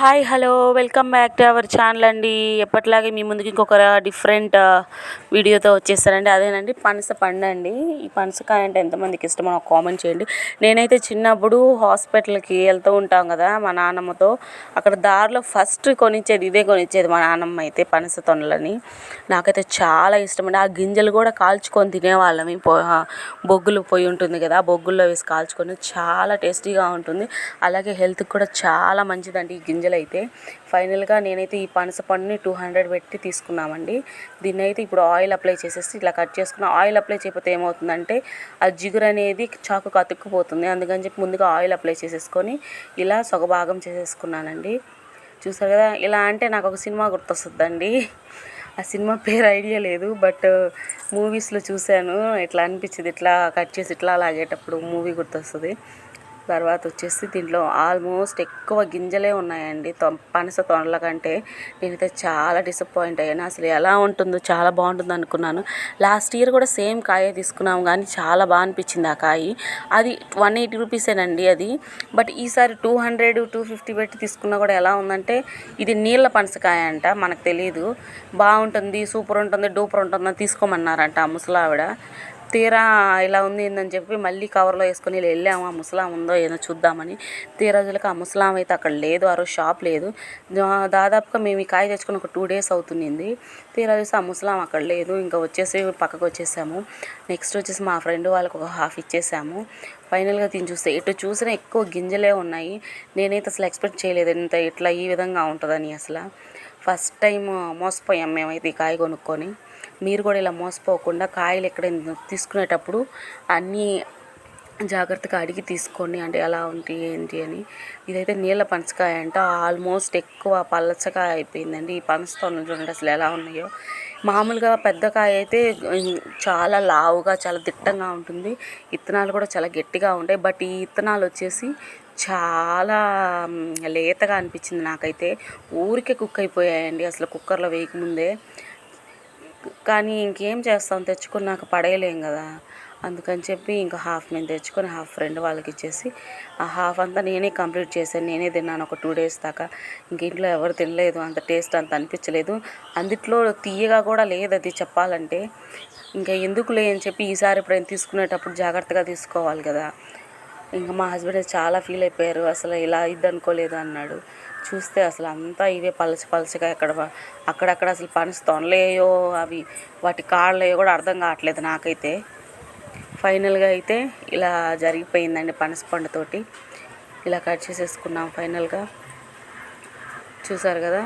Hi hello. Welcome back to our channel అండి. ఎప్పటిలాగే మీ ముందుకి ఇంకొక డిఫరెంట్ వీడియోతో వచ్చేస్తారండి అదేనండి పనస పండు అండి. ఈ పనసకాయ అంటే ఎంతమందికి ఇష్టమో నాకు కామెంట్ చేయండి. నేనైతే చిన్నప్పుడు హాస్పిటల్కి వెళ్తూ ఉంటాం కదా మా నాన్నమ్మతో. అక్కడ దారిలో ఫస్ట్ కొనిచ్చేది ఇదే కొనిచ్చేది మా నాన్నమ్మ అయితే పనస తొనలని. నాకైతే చాలా ఇష్టం అండి. ఆ గింజలు కూడా కాల్చుకొని తినేవాళ్ళం. బొగ్గులు పోయి ఉంటుంది కదా బొగ్గుల్లో వేసి కాల్చుకొని చాలా టేస్టీగా ఉంటుంది. అలాగే హెల్త్కి కూడా చాలా మంచిదండి ఈ గింజలు. అయితే ఫైనల్గా నేనైతే ఈ పనస పండుని టూ హండ్రెడ్ పెట్టి తీసుకున్నామండి. దీన్ని అయితే ఇప్పుడు ఆయిల్ అప్లై చేసేసి ఇట్లా కట్ చేసుకున్న ఆయిల్ అప్లై చేయకపోతే ఏమవుతుందంటే ఆ జిగురు అనేది చాకు అతుక్కుపోతుంది. అందుకని చెప్పి ముందుగా ఆయిల్ అప్లై చేసేసుకొని ఇలా సొగభాగం చేసేసుకున్నానండి. చూసారు కదా ఇలా అంటే నాకు ఒక సినిమా గుర్తొస్తుందండి. ఆ సినిమా పేరు ఐడియా లేదు బట్ మూవీస్లో చూశాను. ఇట్లా అనిపించింది ఇట్లా కట్ చేసి ఇట్లా లాగేటప్పుడు మూవీ గుర్తొస్తుంది. తర్వాత వచ్చేసి దీంట్లో ఆల్మోస్ట్ ఎక్కువ గింజలే ఉన్నాయండి. పనస తొనల కంటే నేనైతే చాలా డిసప్పాయింట్ అయ్యాను. అసలు ఎలా ఉంటుందో చాలా బాగుంటుంది అనుకున్నాను. లాస్ట్ ఇయర్ కూడా సేమ్ కాయ తీసుకున్నాము కానీ చాలా బాగా అనిపించింది ఆ కాయ. అది వన్ ఎయిటీ రూపీసేనండి అది. బట్ ఈసారి టూ హండ్రెడ్ టూ ఫిఫ్టీ పెట్టి తీసుకున్నా కూడా ఎలా ఉందంటే ఇది నీళ్ళ పనసకాయ అంట మనకు తెలియదు బాగుంటుంది సూపర్ ఉంటుంది డూపర్ ఉంటుందని తీసుకోమన్నారంట ఆ ముసలావిడ. తీరా ఇలా ఉంది ఏందని చెప్పి మళ్ళీ కవర్లో వేసుకొని వెళ్ళాము. ఆ ముసలాం ఉందో ఏదో చూద్దామని. తీరాజులకు ఆ ముసలాం అయితే అక్కడ లేదు ఆ రోజు షాప్ లేదు. దాదాపుగా మేము ఈ కాయ తెచ్చుకుని ఒక టూ డేస్ అవుతుంది తీరా చూసి ఆ ముసలాం అక్కడ లేదు. ఇంకా వచ్చేసి పక్కకు వచ్చేసాము. నెక్స్ట్ వచ్చేసి మా ఫ్రెండ్ వాళ్ళకు ఒక హాఫ్ ఇచ్చేసాము. ఫైనల్గా దీన్ని చూస్తే ఎటు చూసినా ఎక్కువ గింజలే ఉన్నాయి. నేనైతే అసలు ఎక్స్పెక్ట్ చేయలేదు ఇంత ఇట్లా ఈ విధంగా ఉంటుందని అసలు. ఫస్ట్ టైం మోసపోయాం మేమైతే ఈ కాయ కొనుక్కొని. మీరు కూడా ఇలా మోసపోకుండా కాయలు ఎక్కడ తీసుకునేటప్పుడు అన్నీ జాగ్రత్తగా అడిగి తీసుకోండి. అంటే ఎలా ఉంది ఏంటి అని. ఇదైతే నీళ్ళ పనసకాయ అంట. ఆల్మోస్ట్ ఎక్కువ పలచగా అయిపోయిందండి. ఈ పనసతోనలు చూడండి అసలు ఎలా ఉన్నాయో. మామూలుగా పెద్ద కాయ అయితే చాలా లావుగా చాలా దిట్టంగా ఉంటుంది. ఇత్తనాలు కూడా చాలా గట్టిగా ఉంటాయి. బట్ ఈ విత్తనాలు వచ్చేసి చాలా లేతగా అనిపించింది నాకైతే. ఊరికే కుక్ అయిపోయాయండి. అసలు కుక్కర్లో వేయకముందే. కానీ ఇంకేం చేస్తాం? తెచ్చుకున్నాక పడేయలేం కదా. అందుకని చెప్పి ఇంకా హాఫ్ నేను తెచ్చుకొని హాఫ్ ఫ్రెండ్ వాళ్ళకి ఇచ్చేసి ఆ హాఫ్ అంతా నేనే కంప్లీట్ చేశాను. నేనే తిన్నాను ఒక టూ డేస్ దాకా. ఇంక ఇంట్లో ఎవరు తినలేదు. అంత టేస్ట్ అంత అనిపించలేదు. అందుట్లో తీయగా కూడా లేదు అది చెప్పాలంటే. ఇంకా ఎందుకులే అని చెప్పి ఈసారి ఎప్పుడైనా తీసుకునేటప్పుడు జాగ్రత్తగా తీసుకోవాలి కదా. ఇంకా మా హస్బెండ్ చాలా ఫీల్ అయిపోయారు. అసలు ఇలా ఇది అనుకోలేదు అన్నాడు. చూస్తే అసలు అంతా ఇవే పలచ పలచగా ఎక్కడ అక్కడక్కడ అసలు పనస తొనలేయో అవి వాటి కాళ్ళయో కూడా అర్థం కావట్లేదు నాకైతే. ఫైనల్గా అయితే ఇలా జరిగిపోయిందండి పనస పండుతోటి ఇలా కట్ చేసేసుకున్నాం ఫైనల్గా. చూసారు కదా?